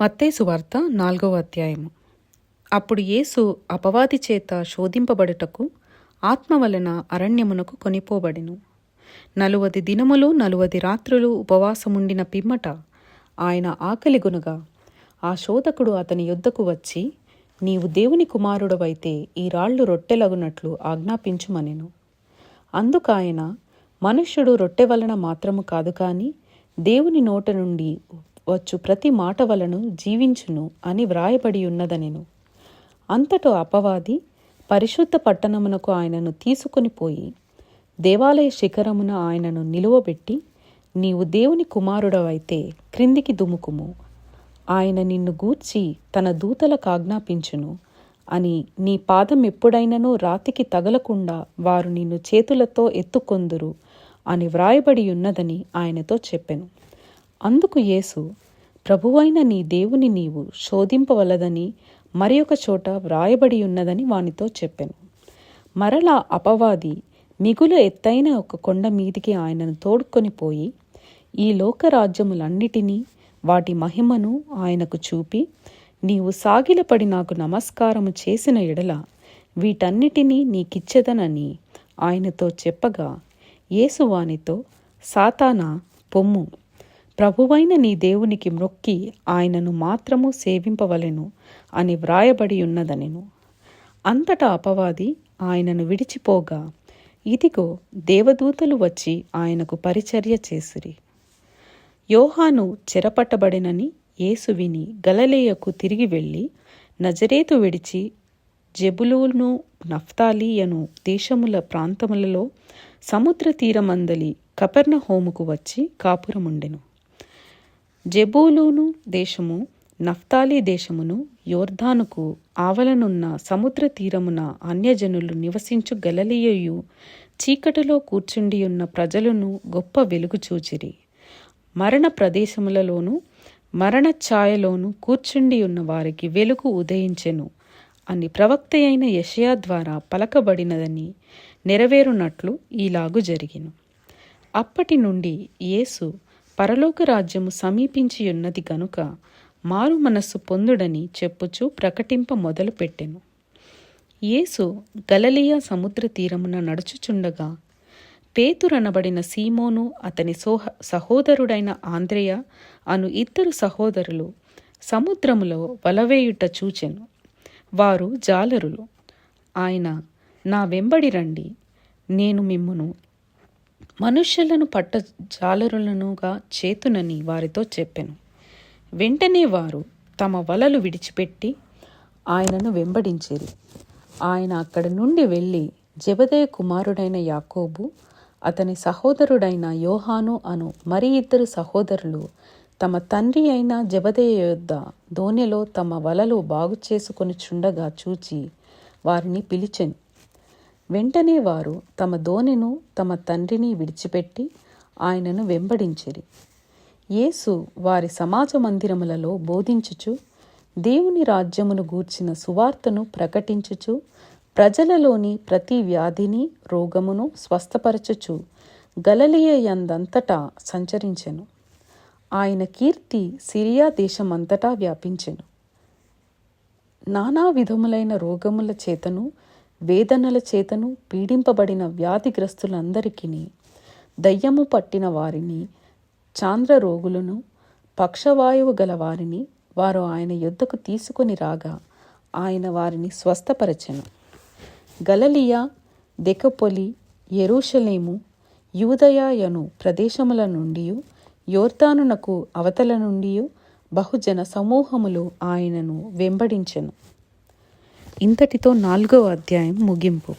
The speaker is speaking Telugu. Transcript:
మత్తేసు వార్త నాలుగవ అధ్యాయము. అప్పుడు యేసు అపవాది చేత శోధింపబడుటకు ఆత్మ వలన అరణ్యమునకు కొనిపోబడెను. నలువది దినములు నలువది రాత్రులు ఉపవాసముండిన పిమ్మట ఆయన ఆకలిగొనగా ఆ శోధకుడు అతని యొద్దకు వచ్చి నీవు దేవుని కుమారుడవైతే ఈ రాళ్ళు రొట్టెలగునట్లు ఆజ్ఞాపించుమనెను. అందుకాయన మనుష్యుడు రొట్టె వలన మాత్రము కాదు కాని దేవుని నోట నుండి వచ్చు ప్రతి మాట వలను జీవించును అని వ్రాయబడి ఉన్నదనెను. అంతటో అపవాది పరిశుద్ధ పట్టణమునకు ఆయనను తీసుకుని పోయి దేవాలయ శిఖరమున ఆయనను నిలువబెట్టి నీవు దేవుని కుమారుడవైతే క్రిందికి దుముకుము ఆయన నిన్ను గూర్చి తన దూతలకు ఆజ్ఞాపించును అని నీ పాదం ఎప్పుడైనను రాతికి తగలకుండా వారు నిన్ను చేతులతో ఎత్తుకొందురు అని వ్రాయబడి ఉన్నదని ఆయనతో చెప్పెను. అందుకు యేసు ప్రభువైన నీ దేవుని నీవు శోధింపవలదని మరి ఒక చోట వ్రాయబడి ఉన్నదని వానితో చెప్పాను. మరలా అపవాది మిగులు ఎత్తైన ఒక కొండ మీదికి ఆయనను తోడుకొని పోయి ఈ లోకరాజ్యములన్నిటినీ వాటి మహిమను ఆయనకు చూపి నీవు సాగిలపడి నాకు నమస్కారము చేసిన ఎడల వీటన్నిటినీ నీకిచ్చెదనని ఆయనతో చెప్పగా యేసు వానితో సాతానా పొమ్ము ప్రభువైన నీ దేవునికి మ్రొక్కి ఆయనను మాత్రము సేవింపవలెను అని వ్రాయబడి ఉన్నదనెను. అంతటా అపవాది ఆయనను విడిచిపోగా ఇదిగో దేవదూతలు వచ్చి ఆయనకు పరిచర్య చేసిరి. యోహాను చెరపట్టబడినని యేసు విని గలలేయకు తిరిగి వెళ్ళి నజరేతు విడిచి జెబులూను నఫ్తాలీయను దేశముల ప్రాంతములలో సముద్ర తీరమందలి కపెర్ణహోముకు వచ్చి కాపురముండెను. జెబూలూను దేశము నఫ్తాలి దేశమును యోర్ధానుకు ఆవలనున్న సముద్ర తీరమున అన్యజనులు నివసించు గలలియయు చీకటిలో కూర్చుండియున్న ప్రజలను గొప్ప వెలుగు చూచిరి. మరణ ప్రదేశములలోనూ మరణ ఛాయలోనూ కూర్చుండి ఉన్న వారికి వెలుగు ఉదయించెను అని ప్రవక్త అయిన యషయా ద్వారా పలకబడినదని నెరవేరునట్లు ఈలాగు జరిగిను. అప్పటి నుండి యేసు పరలోక రాజ్యము సమీపించి ఉన్నది గనుక మారు మనస్సు పొందుడని చెప్పుచూ ప్రకటింప మొదలుపెట్టెను. యేసు గలలియా సముద్ర తీరమున నడుచుచుండగా పేతురనబడిన సీమోను అతని సోహ సహోదరుడైన ఆంద్రేయ అను ఇద్దరు సహోదరులు సముద్రములో వలవేయుట చూచెను. వారు జాలరులు. ఆయన నా వెంబడి రండి నేను మిమ్మును మనుష్యులను పట్ట జాలరులనుగా చేతునని వారితో చెప్పెను. వెంటనే వారు తమ వలలు విడిచిపెట్టి ఆయనను వెంబడించిరి ఆయన అక్కడి నుండి వెళ్ళి జబదయ కుమారుడైన యాకోబు అతని సహోదరుడైన యోహాను అను మరి ఇద్దరు సహోదరులు తమ తండ్రి అయిన జబదయ యొద్ద దోణిలో తమ వలలు బాగు చేసుకొని చుండగా చూచి వారిని పిలిచెను. వెంటనే వారు తమ ధోనిను తమ తండ్రిని విడిచిపెట్టి ఆయనను వెంబడించిరి. యేసు వారి సమాజ మందిరములలో బోధించుచు దేవుని రాజ్యమును గూర్చిన సువార్తను ప్రకటించుచు ప్రజలలోని ప్రతి వ్యాధిని రోగమును స్వస్థపరచుచు గలలియందంతటా సంచరించెను. ఆయన కీర్తి సిరియా దేశమంతటా వ్యాపించెను. నానా విధములైన రోగముల చేతను వేదనల చేతను పీడింపబడిన వ్యాధిగ్రస్తులందరికీ దయ్యము పట్టిన వారిని చాంద్ర రోగులను పక్షవాయువు గల వారిని వారు ఆయన యుద్ధకు తీసుకొని రాగా ఆయన వారిని స్వస్థపరచెను. గలలియా దెకపొలి ఎరూషలేము యూదయాయను ప్రదేశముల నుండి యోర్తానునకు అవతల నుండి బహుజన సమూహములు ఆయనను వెంబడించెను. ఇంతటితో నాలుగవ అధ్యాయం ముగింపు.